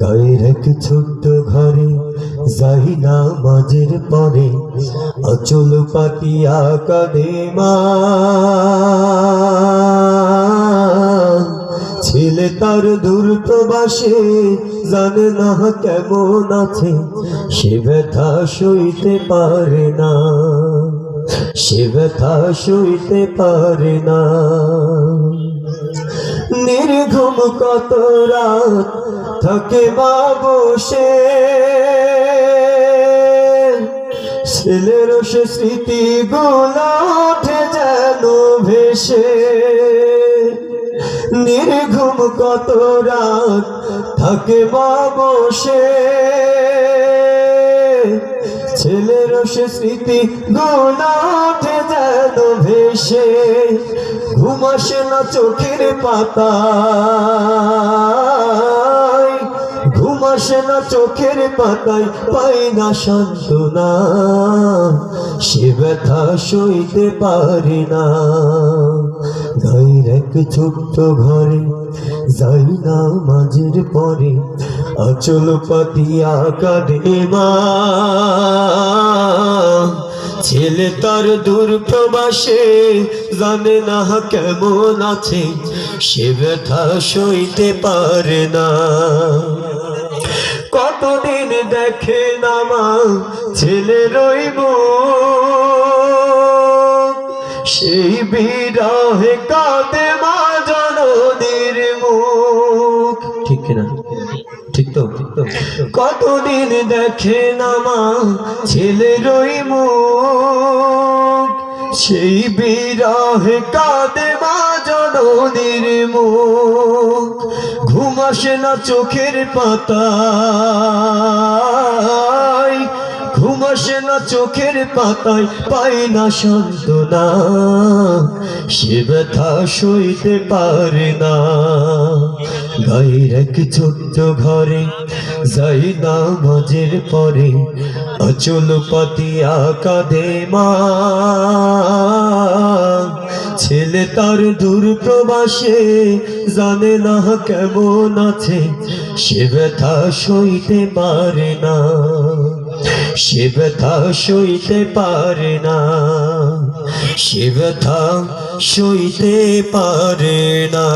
গায়ের এক ছোট্ট ঘরে যাই না মাঝের পরে অচল পাতিয়া কাঁদে মা। ছেলে তার দূর প্রবাসে জানে না কেমন আছে, সে ব্যথা সইতে পারে না, সে ব্যথা সইতে পারে না। কত রাত থাকে বসে। ছেলের সে স্মৃতি ওঠে যেন ভেসে। নির্ঘুম কত রাত থাকে বসে। ছেলের সে স্মৃতি ওঠে যেন ভেসে। ঘুমাসে না চোখের পাতায়। ঘুমাসে না চোখের পাতায়, পাই না সান্ত্বনা। সে ব্যথা সইতে পারি না। গায়ের এক ছোট্ট ঘরে যাই না মাঝের পরে। আচল পাতিয়া কাঁদে মা। ছেলে তার দূর প্রবাসে জানে না কেমন আছে, সে ব্যথা সইতে পারে না। কতদিন দেখে না মা, ছেলে রইব। সেই বিরহে কাঁদে মা জননীর মুখ। ঠিক তো কতদিন দেখে না মা ছেলে রই মুখ। সেই বিরহে কাঁদে মা জননীর মুখ। ঘুম না চোখের পাতা ঘুম আসে না চোখের পাতায়, পাই না সান্ত্বনা। সে ব্যথা সইতে পারে না। গায়ের এক ছোট্ট ঘরে যাই না মাঝের পরে অচল পাতিয়া কাঁদে মা। ছেলে তার দূর প্রবাসে জানে না কেমন আছে, সে ব্যথা সইতে পারে না। সে ব্যথা সইতে পারে না, সে ব্যথা সইতে পারে না।